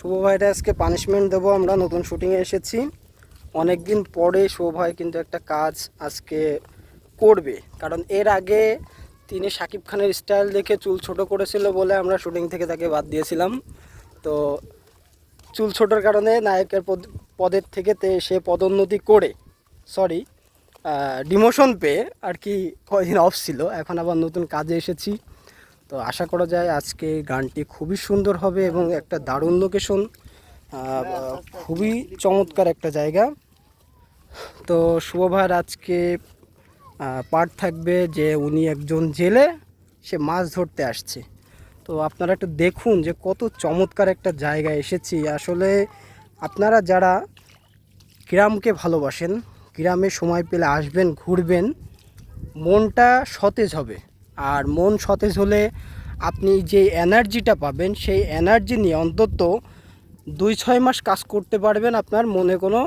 শুভ ভাইরা আজকে পানিশমেন্ট দেবো, আমরা নতুন শুটিংয়ে এসেছি। অনেক দিন পরে শুভ ভাই কিন্তু একটা কাজ আজকে করবে। কারণ এর আগে তিনি শাকিব খানের স্টাইল দেখে চুল ছোট করেছিল বলে আমরা শুটিং থেকে তাকে বাদ দিয়েছিলাম। তো চুল ছোটোর কারণে নায়কের পদ- পদের থেকে সে পদোন্নতি করে সরি ডিমোশন পেয়ে আর কি কয়দিন অফ ছিল। এখন আবার নতুন কাজে এসেছি। তো আশা করা যায় আজকে গানটি খুবই সুন্দর হবে এবং একটা দারুণ লোকেশন খুবই চমৎকার একটা জায়গা। তো শুভ ভাইয়ের আজকে পার্ট থাকবে যে উনি একজন জেলে, সে মাছ ধরতে আসছে। তো আপনারা একটু দেখুন যে কত চমৎকার একটা জায়গায় এসেছি। আসলে আপনারা যারা গ্রামকে ভালোবাসেন, গ্রামে সময় পেলে আসবেন, ঘুরবেন, মনটা সতেজ হবে। আর মন সতেজ হলে আপনি যে এনার্জিটা পাবেন সেই এনার্জি নিয়ে অন্তত দুই ছয় মাস কাজ করতে পারবেন আপনার মনে কোনো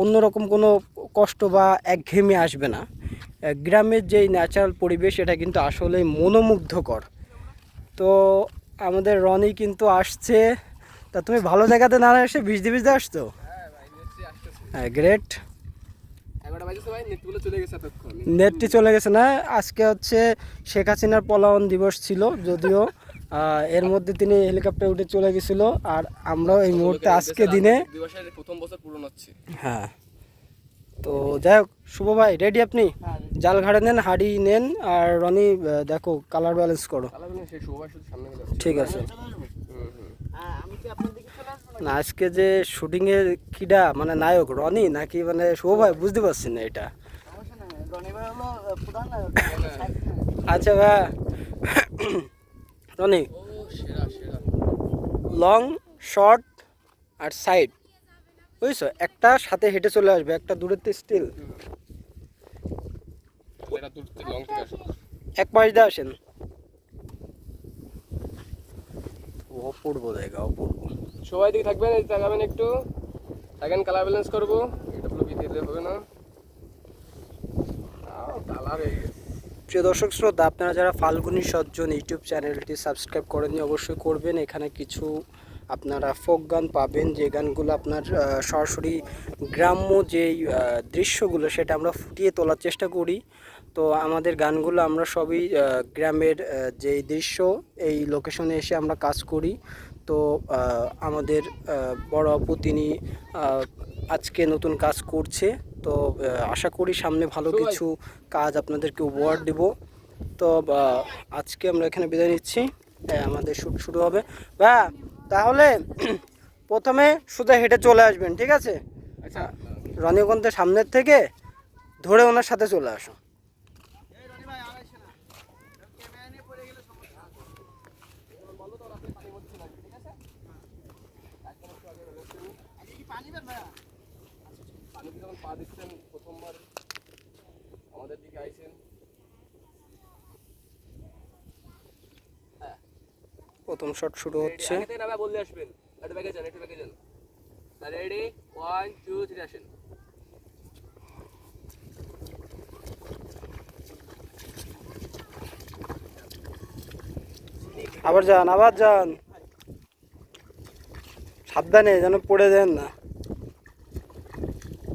অন্যরকম কোনো কষ্ট বা একঘেয়েমি আসবে না। গ্রামের যেই ন্যাচারাল পরিবেশ এটা কিন্তু আসলেই মনোমুগ্ধকর। তো আমাদের রনি কিন্তু আসছে। তা তুমি ভালো জায়গাতে না এসে ভিজতে ভিজতে আসছো? হ্যাঁ গ্রেট নেটটি চলে গেছে না আজকে হচ্ছে শেখ হাসিনার পলায়ন দিবস ছিল যদিও এর মধ্যে তিনি হেলিকপ্টার উঠে চলে গেছিল আর আমরাও এই মুহূর্তে আজকে দিনে প্রথম বছর পূরণ হচ্ছে। হ্যাঁ। তো যাই হোক শুভ ভাই রেডি আপনি? জাল ঘাড়ে নেন হাড়ি নেন আর রনি দেখো কালার ব্যালেন্স করো। ঠিক আছে। হুম হুম না, আজকে যে শুটিংয়ের কিডা মানে নায়ক, রনি, নাকি মানে শুভ বুঝতে পারছি না এটা? আচ্ছা ভাই, রনি লং শর্ট আর সাইড বুঝছ? একটা সাথে হেঁটে চলে আসবে, একটা দূরেতে স্টিল এক পাশ দিয়ে আসেন। অপূর্ব জায়গা, অপূর্ব। সবাই দিকে থাকবেন এই তাকাবেন একটু। থাকেন কালার ব্যালেন্স করব। এটা পুরো হবে না। কালার প্রিয় দর্শক শ্রোতা, আপনারা যারা ফাল্গুনি সজ্জন ইউটিউব চ্যানেলটি সাবস্ক্রাইব করেননি, অবশ্যই করবেন। এখানে কিছু আপনারা ফোক গান পাবেন, যে গানগুলো আপনার সরাসরি গ্রাম্য যেই দৃশ্যগুলো সেটা আমরা ফুটিয়ে তোলার চেষ্টা করি। তো আমাদের গানগুলো আমরা সবই গ্রামের যেই দৃশ্য, এই লোকেশনে এসে আমরা কাজ করি। তো আমাদের বড় আপু তিনি আজকে নতুন কাজ করছে। তো আশা করি সামনে ভালো কিছু কাজ আপনাদেরকে উপহার দেব। তো আজকে আমরা এখানে বিদায় নিচ্ছি। হ্যাঁ, আমাদের শুট শুরু হবে। বা তাহলে প্রথমে সোজা হেঁটে চলে আসবেন ঠিক আছে? আচ্ছা। রনিগঞ্জের সামনের থেকে ধরে ওনার সাথে চলে আসো পা দিচ্ছেন প্রথমবার। আমাদের দিকে আইছেন। প্রথম শট শুরু হচ্ছে। বললে আসবেন। একটু ব্যাগে যান একটু ব্যাগে যান। রেডি ওয়ান টু থ্রি আসেন। আবার যান আবার যান। সাবধানে যেন পড়ে দেন না।